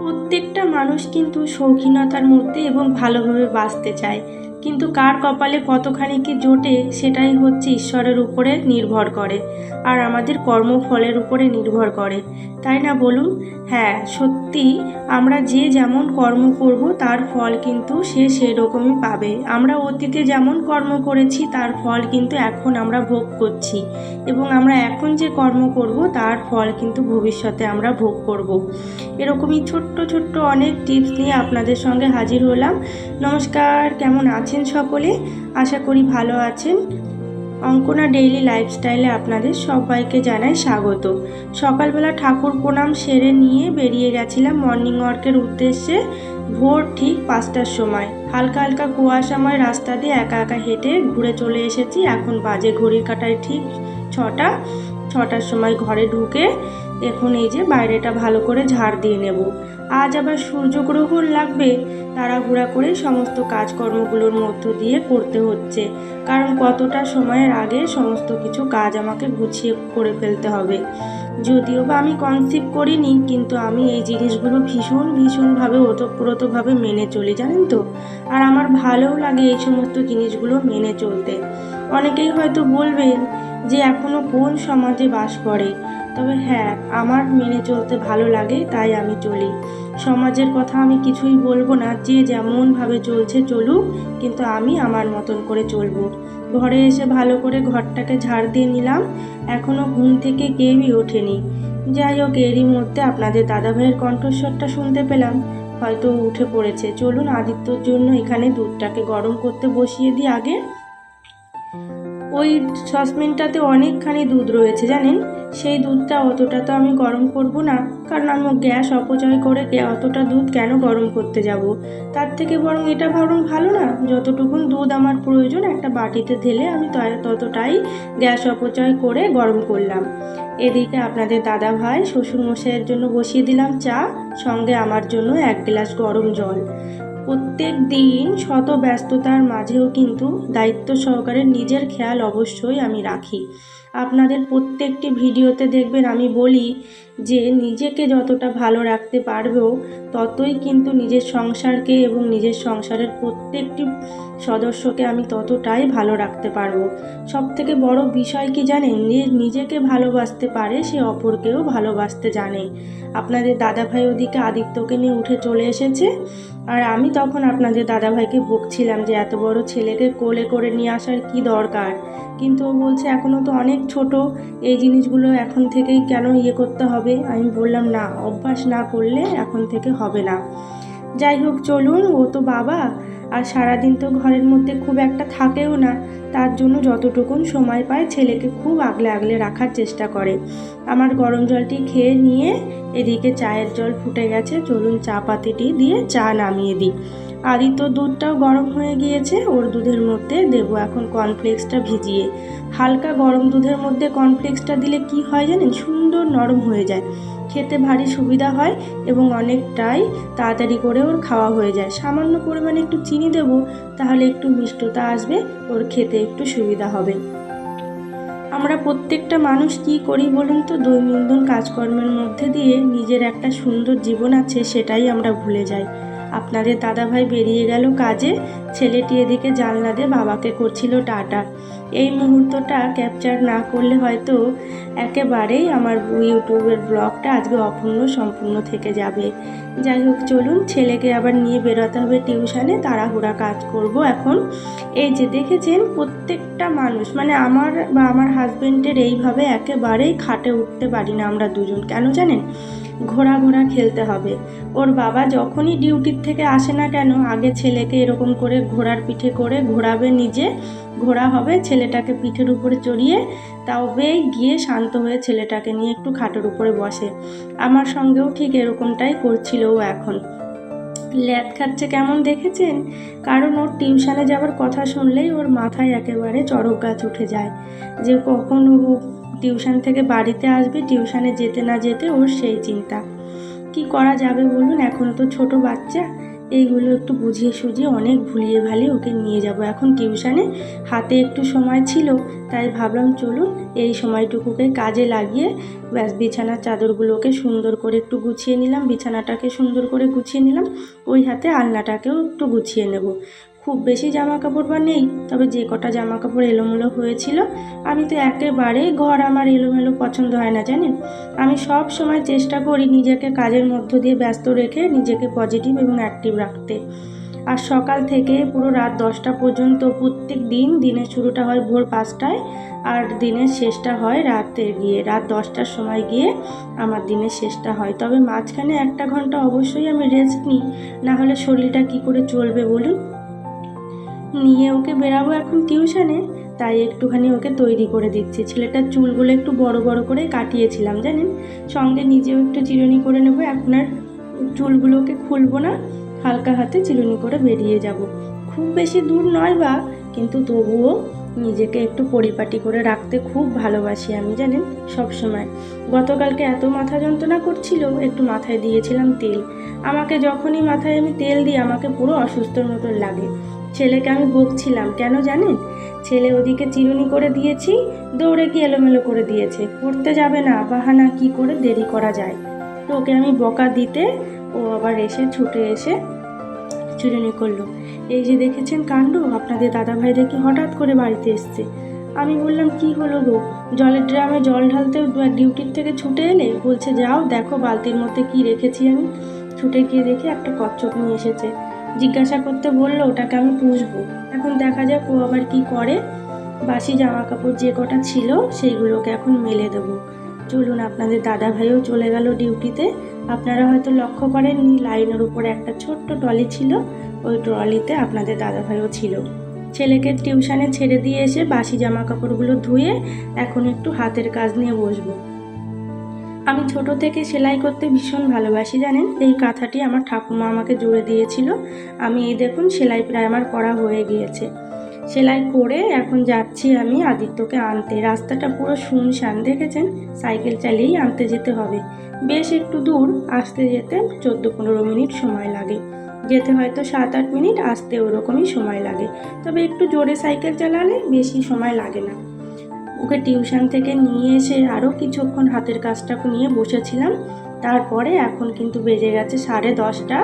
প্রত্যেকটা মানুষ কিন্তু শৌখিনতার মধ্যে এবং ভালোভাবে বাঁচতে চায়। কিন্তু কার কপালে কতখানি কি জোটে, সেটাই হচ্ছে ঈশ্বরের উপরে নির্ভর করে, আর আমাদের কর্মফলের উপরে নির্ভর করে। তাই না বলুন? হ্যাঁ সত্যি আমরা যে যেমন কর্ম করব, তার ফল কিন্তু সে সেরকমই পাবে। আমরা অতীতে যেমন কর্ম করেছি, তার ফল কিন্তু এখন আমরা ভোগ করছি। এবং আমরা এখন যে কর্ম করব, তার ফল কিন্তু ভবিষ্যতে আমরা ভোগ করব। এরকমই ছোট্ট ছোট্ট অনেক টিপস নিয়ে আপনাদের সঙ্গে হাজির হলাম। নমস্কার, কেমন আছেন? সকলে? আশা করি ভালো আছেন। অঙ্কনা ডেইলি লাইফস্টাইলে আপনাদের সবাইকে জানাই স্বাগত। সকালবেলা ঠাকুর প্রণাম সেরে নিয়ে বেরিয়ে গেছিলাম মর্নিং ওয়ার্কের উদ্দেশ্যে ভোর ঠিক পাঁচটার সময়। হালকা হালকা কুয়াশাময় রাস্তা দিয়ে একা একা হেঁটে ঘুরে চলে এসেছি। এখন বাজে ঘড়ির কাটায় ঠিক ছটা। ছটার সময় ঘরে ঢুকে এখন এই যে বাইরেটা ভালো করে ঝাড় দিয়ে নেব। আজ আবার সূর্যগ্রহণ লাগবে। তাড়াহুড়া করে সমস্ত কাজকর্মগুলোর মধ্য দিয়ে করতে হচ্ছে। কারণ কতটা সময়ের আগে সমস্ত কিছু কাজ আমাকে গুছিয়ে করে ফেলতে হবে। যদিও বা আমি কনসিভ করিনি, কিন্তু আমি এই জিনিসগুলো ভীষণ, ভীষণভাবে, ওতপ্রোতভাবে মেনে চলি, জানেন তো? আর আমার ভালোও লাগে এই সমস্ত জিনিসগুলো মেনে চলতে। অনেকেই হয়তো বলবেন যে এখনও কোন সমাজে বাস করে? তবে হ্যাঁ আমার মেনে চলতে ভালো লাগে, তাই আমি চলি। সমাজের কথা আমি কিছুই বলব না, যে যেমনভাবে চলছে চলুক, কিন্তু আমি আমার মতন করে চলবো। ঘরে এসে ভালো করে ঘরটাকে ঝাড় দিয়ে নিলাম এখনও ঘুম থেকে কেউই ওঠেনি। যাই হোক, এরই মধ্যে আপনাদের দাদাভাইয়ের কণ্ঠস্বরটা শুনতে পেলাম। হয়তো উঠে পড়েছে। চলুন, আদিত্যর জন্য এখানে দুধটাকে গরম করতে বসিয়ে দিই আগে। ওই সসপ্যানটাতে অনেকখানি দুধ রয়েছে, জানেন? সেই দুধটা অতটা তো আমি গরম করব না, কারণ আমি গ্যাস অপচয় করে অতটা দুধ কেন গরম করতে যাব? তার থেকে বরং এটা বরং ভালো না যতটুকুন দুধ আমার প্রয়োজন একটা বাটিতে ঢেলে আমি ততটাই গ্যাস অপচয় করে গরম করলাম। এদিকে আপনাদের দাদা ভাই শ্বশুরমশাইয়ের জন্য বসিয়ে দিলাম চা, সঙ্গে আমার জন্য এক গ্লাস গরম জল। প্রত্যেক দিন শত ব্যস্ততার মাঝেও কিন্তু দায়িত্ব সহকারে নিজের খেয়াল অবশ্যই আমি রাখি। আপনাদের প্রত্যেকটি ভিডিওতে দেখবেন আমি বলি যে নিজেকে যতটা ভালো রাখতে পারব ততই কিন্তু নিজের সংসারকে এবং নিজের সংসারের প্রত্যেকটি সদস্যকে আমি ততটাই ভালো রাখতে পারব। সব থেকে বড় বিষয় কি জানেন? যে নিজেকে ভালোবাসতে পারে, সে অপরকেও ভালোবাসতে জানে। আপনাদের দাদাভাই ওদিকে আদিত্যকে নিয়ে উঠে চলে এসেছে। আর আমি তখন আপনাদের দাদাভাইকে বকছিলাম যে এত বড় ছেলেকে কোলে করে নিয়ে আসার কি দরকার? কিন্তু ও বলছে এখনও তো অনেক ছোট। এই জিনিসগুলো এখন থেকেই কেন ইয়ে করতে হবে? আমি বললাম, না, অভ্যাস না করলে এখন থেকে হবে না। যাই হোক, চলুন, ও তো বাবা। আর সারাদিন তো ঘরের মধ্যে খুব একটা থাকেও না। তার জন্য যতটুকুন সময় পায়, ছেলেকে খুব আগলে আগলে রাখার চেষ্টা করে। আমার গরম জলটি খেয়ে নিয়ে এদিকে চায়ের জল ফুটে গেছে। চলুন, চা পাতিটি দিয়ে চা নামিয়ে দিই। আদিত্য দুধটাও গরম হয়ে গিয়েছে, ওর দুধের মধ্যে দেবো এখন কর্নফ্লেক্সটা ভিজিয়ে। হালকা গরম দুধের মধ্যে কর্নফ্লেক্সটা দিলে কি হয় জানেন? সুন্দর নরম হয়ে যায়। খেতে ভারী সুবিধা হয় এবং অনেকটাই তাড়াতাড়ি করে ওর খাওয়া হয়ে যায়। সামান্য পরিমাণে একটু চিনি দেবো, তাহলে একটু মিষ্টতা আসবে, ওর খেতে একটু সুবিধা হবে। আমরা প্রত্যেকটা মানুষ কি করি বলুন তো? দৈনন্দিন কাজকর্মের মধ্যে দিয়ে নিজের একটা সুন্দর জীবন আছে, সেটাই আমরা ভুলে যাই। আপনাদের দাদাভাই বেরিয়ে গেল কাজে। ছেলেটি এদিকে জানলা দিয়ে বাবাকে করছিল টাটা। এই মুহূর্তটা ক্যাপচার না করলে হয়তো একেবারেই আমার ইউটিউবের ব্লগটা আজকে অপূর্ণ সম্পূর্ণ থেকে যাবে। যাই হোক, চলুন, ছেলেকে আবার নিয়ে বেরোতে হবে টিউশনে। তাড়াহুড়া কাজ করব এখন। এই যে দেখেছেন, প্রত্যেকটা মানুষ মানে আমার বা আমার হাজবেন্ডের এইভাবে একেবারেই খাটে উঠতে পারি না আমরা দুজন। কেন জানেন? ঘোড়া ঘোড়া খেলতে হবে। ওর বাবা যখনই ডিউটির থেকে আসে না কেন, আগে ছেলেকে এরকম করে ঘোড়ার পিঠে করে ঘোরাবে নিজে। ঘোরা হবে, ছেলেটাকে পিঠের উপরে চড়িয়ে তবে গিয়ে শান্ত হয়ে ছেলেটাকে নিয়ে একটু খাটের উপরে বসে। আমার সঙ্গেও ঠিক এরকমটাই করছিল ও এখন। ল্যাদ খাচ্ছে কেমন দেখেছেন? কারণ ওর টিউশনে যাওয়ার কথা শুনলেই ওর মাথায় একেবারে চড়ক গাছ উঠে যায়। যে কখন ও টিউশন থেকে বাড়িতে আসবে, টিউশনে যেতে না যেতে ওর সেই চিন্তা। কি করা যাবে বলুন এখনও তো ছোট বাচ্চা। এইগুলো একটু বুঝিয়ে সুঝিয়ে অনেক ভুলিয়ে ভালিয়ে ওকে নিয়ে যাব। এখন টিউশানে হাতে একটু সময় ছিল, তাই ভাবলাম চলুন এই সময়টুকুকে কাজে লাগিয়ে ব্যাস বিছানার চাদরগুলোকে সুন্দর করে একটু গুছিয়ে নিলাম, বিছানাটাকে সুন্দর করে গুছিয়ে নিলাম, ওই হাতে আলনাটাকেও একটু গুছিয়ে নেব। খুব বেশি জামা কাপড় বা নেই, তবে যে কটা জামা কাপড় এলোমেলো হয়েছিল, আমি তো একেবারেই ঘর আমার এলোমেলো পছন্দ হয় না, জানেন? আমি সব সময় চেষ্টা করি নিজেকে কাজের মধ্য দিয়ে ব্যস্ত রেখে নিজেকে পজিটিভ এবং অ্যাক্টিভ রাখতে। আর সকাল থেকে পুরো রাত দশটা পর্যন্ত প্রত্যেক দিন দিনের শুরুটা হয় ভোর পাঁচটায়, আর দিনের শেষটা হয় রাতে গিয়ে। রাত দশটার সময় গিয়ে আমার দিনের শেষটা হয়। তবে মাঝখানে একটা ঘণ্টা অবশ্যই আমি রেস্ট নিই, না হলে শরীরটা কি করে চলবে বলুন? নিয়ে ওকে বেরাবো এখন টিউশনে, তাই একটুখানি ওকে তৈরি করে দিচ্ছি। ছেলেটার চুলগুলো একটু বড় বড় করে কাটিয়েছিলাম, জানেন? সঙ্গে নিজেও একটু চিরুনি করে নেব, এখন আর চুলগুলোকে খুলবো না, হালকা হাতে চিরুনি করে বেরিয়ে যাব। খুব বেশি দূর নয় বা, কিন্তু তবুও নিজেকে একটু পরিপাটি করে রাখতে খুব ভালোবাসি আমি, জানেন? সব সময়। গতকালকে এত মাথা যন্ত্রণা করছিল, একটু মাথায় দিয়েছিলাম তেল। আমাকে যখনই মাথায় আমি তেল দিই, আমাকে পুরো অসুস্থর মতন লাগে। ছেলেকে আমি বকছিলাম, কেন জানেন? ছেলে ওদিকে চিরুনি করে দিয়েছি, দৌড়ে গিয়ে এলোমেলো করে দিয়েছে। পড়তে যাবে না বাহানা কি করে দেরি করা যায়? তো ওকে আমি বকা দিতে ও আবার এসে ছুটে এসে চুরুনি করল। এই যে দেখেছেন কাণ্ড, আপনাদের দাদাভাই দেখি হঠাৎ করে বাড়িতে এসছে? আমি বললাম, কি হলো গো? জলের ড্রামে জল ঢালতে ডিউটির থেকে ছুটে এলে? বলছে, যাও, দেখো বালতির মধ্যে কি রেখেছি আমি। ছুটে গিয়ে দেখি একটা কচ্ছপ নিয়ে এসেছে। জিজ্ঞাসা করতে বলল, ওটাকে আমি পুষবো। এখন দেখা যাক ও আবার কি করে। বাসি জামা কাপড় যে কটা ছিল, সেইগুলোকে এখন মেলে দেবো। চলুন, আপনাদের দাদা ভাইও চলে গেল ডিউটিতে। আপনারা হয়তো লক্ষ্য করেননি, লাইনের উপরে একটা ছোট্ট ট্রলি ছিল। ওই ট্রলিতে আপনাদের দাদা ভাইও ছিল। ছেলেকে টিউশনে ছেড়ে দিয়ে এসে বাসি জামা কাপড়গুলো ধুয়ে এখন একটু হাতের কাজ নিয়ে বসবো। আমি ছোট থেকে সেলাই করতে ভীষণ ভালোবাসি, জানেন? এই কাঁথাটি আমার ঠাকুমা আমাকে জুড়ে দিয়েছিল। আমি, এই দেখুন, সেলাই প্রায় আমার করা হয়ে গিয়েছে। সেলাই করে এখন যাচ্ছি আমি আদিত্যকে আনতে। রাস্তাটা পুরো শুনশান, দেখেছেন? সাইকেল চালিয়েই আনতে যেতে হবে। বেশ একটু দূর, আসতে যেতে চোদ্দ পনেরো মিনিট সময় লাগে। যেতে হয়তো সাত আট মিনিট, আসতে ওরকমই সময় লাগে। তবে একটু জোরে সাইকেল চালালে বেশি সময় লাগে না। ওকে টিউশন থেকে নিয়ে এসে আরও কিছুক্ষণ হাতের কাজটা নিয়ে বসেছিলাম। তারপরে এখন কিন্তু বেজে গেছে সাড়ে দশটা।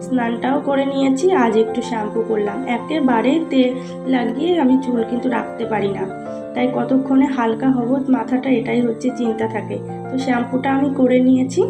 স্নানটাও করে নিয়েছি, আজ একটু শ্যাম্পু করলাম। একেবারেই তেল লাগিয়ে আমি চুল কিন্তু রাখতে পারি না। তাই কতক্ষণে হালকা হব মাথাটা এটাই হচ্ছে চিন্তা থাকে। তো শ্যাম্পুটা আমি করে নিয়েছি।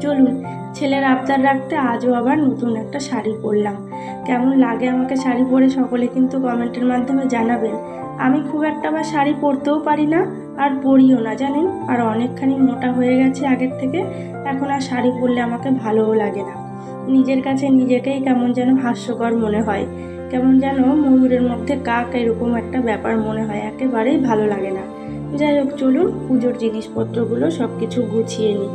চলুন, ছেলের আবদার রাখতে আজও আবার নতুন একটা শাড়ি পরলাম। কেমন লাগে আমাকে শাড়ি পরে সকলে কিন্তু কমেন্টের মাধ্যমে জানাবেন। আমি খুব একটা বা শাড়ি পরতেও পারি না, আর পরিও না, জানেন? আর অনেকখানি মোটা হয়ে গেছে আগের থেকে, এখন আর শাড়ি পরলে আমাকে ভালোও লাগে না। নিজের কাছে নিজেকেই কেমন যেন হাস্যকর মনে হয়। কেমন যেন ময়ূরের মধ্যে কাক এরকম একটা ব্যাপার মনে হয়, একেবারেই ভালো লাগে না। যাই হোক, চলুন পুজোর জিনিসপত্রগুলো সব কিছু গুছিয়ে নিই।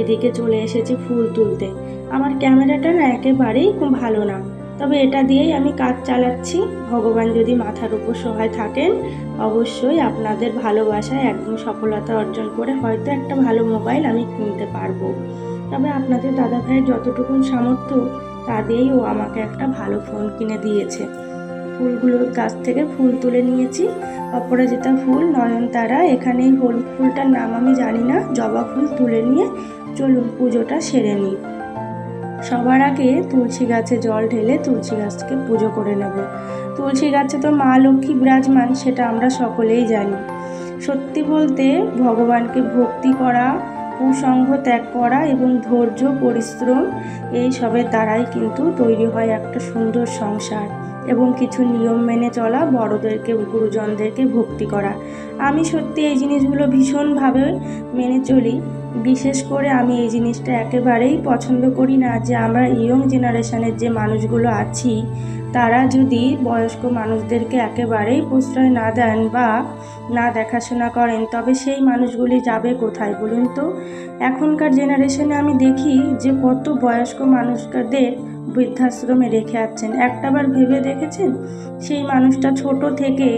এদিকে চলে এসেছি ফুল তুলতে। আমার ক্যামেরাটা না একেবারেই ভালো না। তবে এটা দিয়েই আমি কাজ চালাচ্ছি। ভগবান যদি মাথার উপর সহায় থাকেন, অবশ্যই আপনাদের ভালোবাসায় একদম সফলতা অর্জন করে হয়তো একটা ভালো মোবাইল আমি কিনতে পারব। তবে আপনাদের দাদা ভাইয়ের যতটুকুন সামর্থ্য, তা দিয়েই ও আমাকে একটা ভালো ফোন কিনে দিয়েছে। ফুলগুলোর গাছ থেকে ফুল তুলে নিয়েছি। অপরাজিতা ফুল, নয়নতারা এখানে এই ফুলটার নাম আমি জানি না। জবা ফুল তুলে নিয়ে চলুন পুজোটা সেরে নিই। সবার আগে তুলসী গাছে জল ঢেলে তুলসী গাছকে পুজো করে নেব। তুলসী গাছে তো মা লক্ষ্মী বিরাজমান, সেটা আমরা সকলেই জানি। সত্যি বলতে ভগবানকে ভক্তি করা, কুসংঘ ত্যাগ করা এবং ধৈর্য, পরিশ্রম, এই সবের দ্বারাই কিন্তু তৈরি হয় একটা সুন্দর সংসার। এবং কিছু নিয়ম মেনে চলা, বড়দেরকে, গুরুজনদেরকে ভক্তি করা। আমি সত্যি এই জিনিসগুলো ভীষণভাবে মেনে চলি। বিশেষ করে আমি এই জিনিসটা একেবারেই পছন্দ করি না যে আমরা ইয়ং জেনারেশনের যে মানুষগুলো আছি, তারা যদি বয়স্ক মানুষদেরকে একেবারেই প্রশ্রয় না দেন বা না দেখাশোনা করেন, তবে সেই মানুষগুলি যাবে কোথায় বলুন তো? এখনকার জেনারেশনে আমি দেখি যে কত বয়স্ক মানুষদের বৃদ্ধাশ্রমে রেখে আসছেন। একটাবার ভেবে দেখেছেন? সেই মানুষটা ছোট থেকে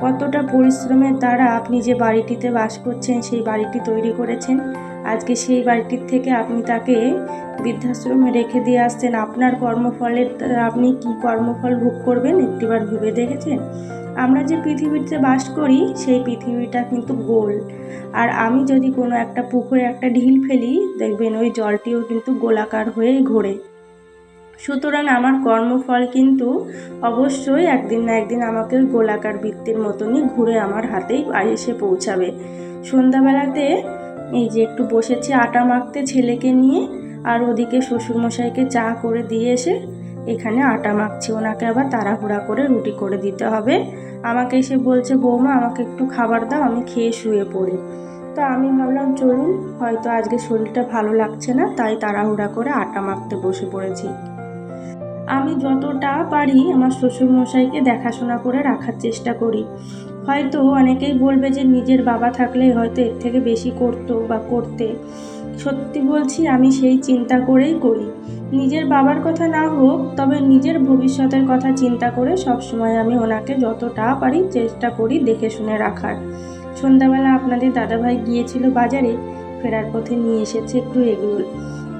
কতটা পরিশ্রমের দ্বারা আপনি যে বাড়িটিতে বাস করছেন, সেই বাড়িটি তৈরি করেছেন? আজকে সেই বাড়িটির থেকে আপনি তাকে বৃদ্ধাশ্রমে রেখে দিয়ে আসছেন। আপনার কর্মফলের আপনি কি কর্মফল ভোগ করবেন? একটিবার ভেবে দেখেছেন? আমরা যে পৃথিবীতে বাস করি, সেই পৃথিবীটা কিন্তু গোল। আর আমি যদি কোনো একটা পুকুরে একটা ঢিল ফেলি, দেখবেন ওই জলটিও কিন্তু গোলাকার হয়ে ঘোরে। সুতরাং আমার কর্মফল কিন্তু অবশ্যই একদিন না একদিন আমাকে গোলাকার বৃত্তির মতনই ঘুরে আমার হাতেই এসে পৌঁছাবে। সন্ধ্যাবেলাতে এই যে একটু বসেছি আটা মাখতে ছেলেকে নিয়ে, আর ওদিকে শ্বশুরমশাইকে চা করে দিয়ে এসে এখানে আটা মাখছি। ওনাকে আবার তাড়াহুড়া করে রুটি করে দিতে হবে। আমাকে এসে বলছে, বৌমা, আমাকে একটু খাবার দাও, আমি খেয়ে শুয়ে পড়ি। তো আমি ভাবলাম, চলুন, হয়তো আজকে শরীরটা ভালো লাগছে না, তাই তাড়াহুড়া করে আটা মাখতে বসে পড়েছি। আমি যতটা পারি আমার শ্বশুরমশাইকে দেখাশোনা করে রাখার চেষ্টা করি। হয়তো অনেকেই বলবে যে নিজের বাবা থাকলে হয়তো এর থেকে বেশি করতো বা করতে। সত্যি বলছি, আমি সেই চিন্তা করেই করি। নিজের বাবার কথা না হোক, তবে নিজের ভবিষ্যতের কথা চিন্তা করে সবসময় আমি ওনাকে যতটা পারি চেষ্টা করি দেখে শুনে রাখার। সন্ধ্যাবেলা আপনাদের দাদাভাই গিয়েছিল বাজারে, ফেরার পথে নিয়ে এসেছে একটু এগরোল।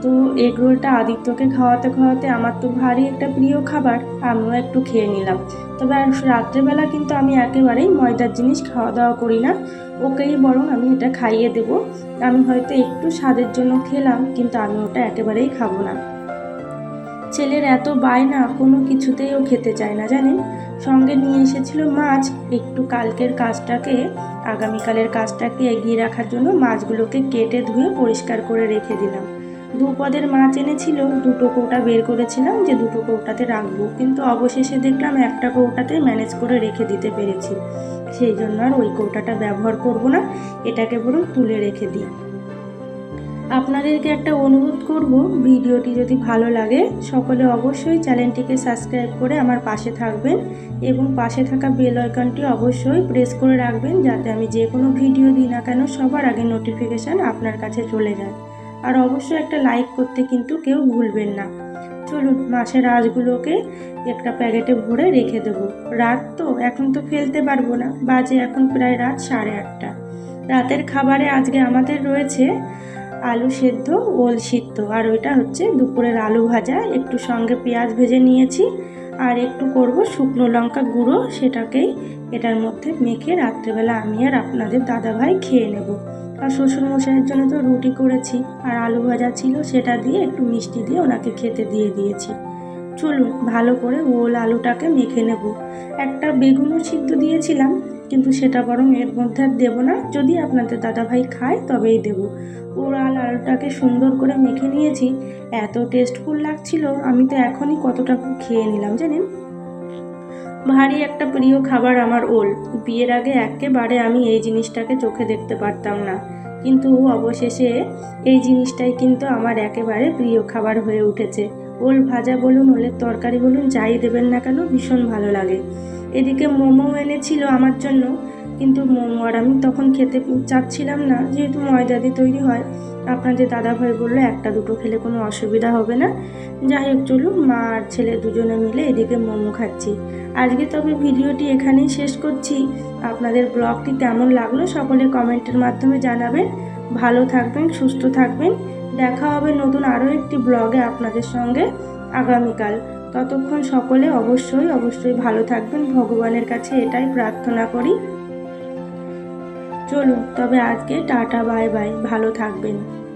তো এগরোলটা আদিত্যকে খাওয়াতে খাওয়াতে আমার তো ভারী একটা প্রিয় খাবার, আমিও একটু খেয়ে নিলাম। তবে আর রাত্রেবেলা কিন্তু আমি একেবারেই ময়দার জিনিস খাওয়া দাওয়া করি না, ওকেই বরং আমি এটা খাইয়ে দেবো। আমি হয়তো একটু স্বাদের জন্য খেলাম, কিন্তু আমি ওটা একেবারেই খাব না। ছেলের এত বায়না, কোনো কিছুতেই ও খেতে চায় না, জানেন? সঙ্গে নিয়ে এসেছিল মাছ, একটু কালকের কাজটাকে, আগামীকালের কাজটাকে এগিয়ে রাখার জন্য মাছগুলোকে কেটে ধুয়ে পরিষ্কার করে রেখে দিলাম। দু পদের মাছ এনেছিল দুটো কৌটা বের করেছিলাম যে দুটো কৌটাতে রাখব। কিন্তু অবশেষে দেখলাম একটা কৌটাতে ম্যানেজ করে রেখে দিতে পেরেছি। সেই জন্য আর ওই কৌটাটা ব্যবহার করব না, এটাকে বরং তুলে রেখে দিই। আপনাদেরকে একটা অনুরোধ করব, ভিডিওটি যদি ভালো লাগে, সকলে অবশ্যই চ্যানেলটিকে সাবস্ক্রাইব করে আমার পাশে থাকবেন এবং পাশে থাকা বেল আইকনটি অবশ্যই প্রেস করে রাখবেন যাতে আমি যে কোনো ভিডিও দিই না কেন, সবার আগে নোটিফিকেশান আপনার কাছে চলে যায়। আর অবশ্যই একটা লাইক করতে কিন্তু কেউ ভুলবেন না। চলুন, মাছের আঁশগুলোকে একটা প্যাকেটে ভরে রেখে দেবো। রাত তো, এখন তো ফেলতে পারব না। বাজে এখন প্রায় রাত সাড়ে আটটা। রাতের খাবারে আজকে আমাদের রয়েছে আলু সেদ্ধ, ওল সিদ্ধ। আর ওইটা হচ্ছে দুপুরের আলু ভাজা। একটু সঙ্গে পেঁয়াজ ভেজে নিয়েছি। আর একটু করব শুকনো লঙ্কা গুঁড়ো। সেটাকেই এটার মধ্যে মেখে রাত্রেবেলা আমি আর আপনাদের দাদাভাই খেয়ে নেব। আর শ্বশুরমশাইয়ের জন্য তো রুটি করেছি। আর আলু ভাজা ছিল, সেটা দিয়ে একটু মিষ্টি দিয়ে ওনাকে খেতে দিয়ে দিয়েছি। চলুন, ভালো করে ওল আলুটাকে মেখে নেব। একটা বেগুনও সিদ্ধ দিয়েছিলাম, কিন্তু সেটা বরং এর মধ্যে আর দেবো না। যদি আপনাদের দাদাভাই খায়, তবেই দেবো। ওরাল আলুটাকে সুন্দর করে মেখে নিয়েছি। এত টেস্টফুল লাগছিল, আমি তো এখনই কতটা খেয়ে নিলাম জানেন? ভারী একটা প্রিয় খাবার আমার ওল। বিয়ের আগে একেবারে আমি এই জিনিসটাকে চোখে দেখতে পারতাম না। কিন্তু অবশেষে এই জিনিসটাই কিন্তু আমার একেবারে প্রিয় খাবার হয়ে উঠেছে। ওল ভাজা বলুন, ওলের তরকারি বলুন, যাই দেবেন না কেন, ভীষণ ভালো লাগে। এদিকে মোমো এনেছিল আমার জন্য। কিন্তু মোমো আর আমি তখন খেতে চাচ্ছিলাম না, যেহেতু ময়দা দিয়ে তৈরি হয়। আপনাদের দাদাভাই বলল, একটা দুটো খেলে কোনো অসুবিধা হবে না। যাই হোক, চলুন, মা আর ছেলে দুজনে মিলে এদিকে মোমো খাচ্ছি। আজকে তবে ভিডিওটি এখানেই শেষ করছি। আপনাদের ব্লগটি কেমন লাগল সকলে কমেন্টের মাধ্যমে জানাবেন। ভালো থাকবেন, সুস্থ থাকবেন। দেখা হবে নতুন আরও একটি ব্লগে আপনাদের সঙ্গে আগামীকাল। ততক্ষণ সকলে অবশ্যই অবশ্যই ভালো থাকবেন। ভগবানের কাছে এটাই প্রার্থনা করি। চলুন তবে আজকে টাটা বাই বাই। ভালো থাকবেন।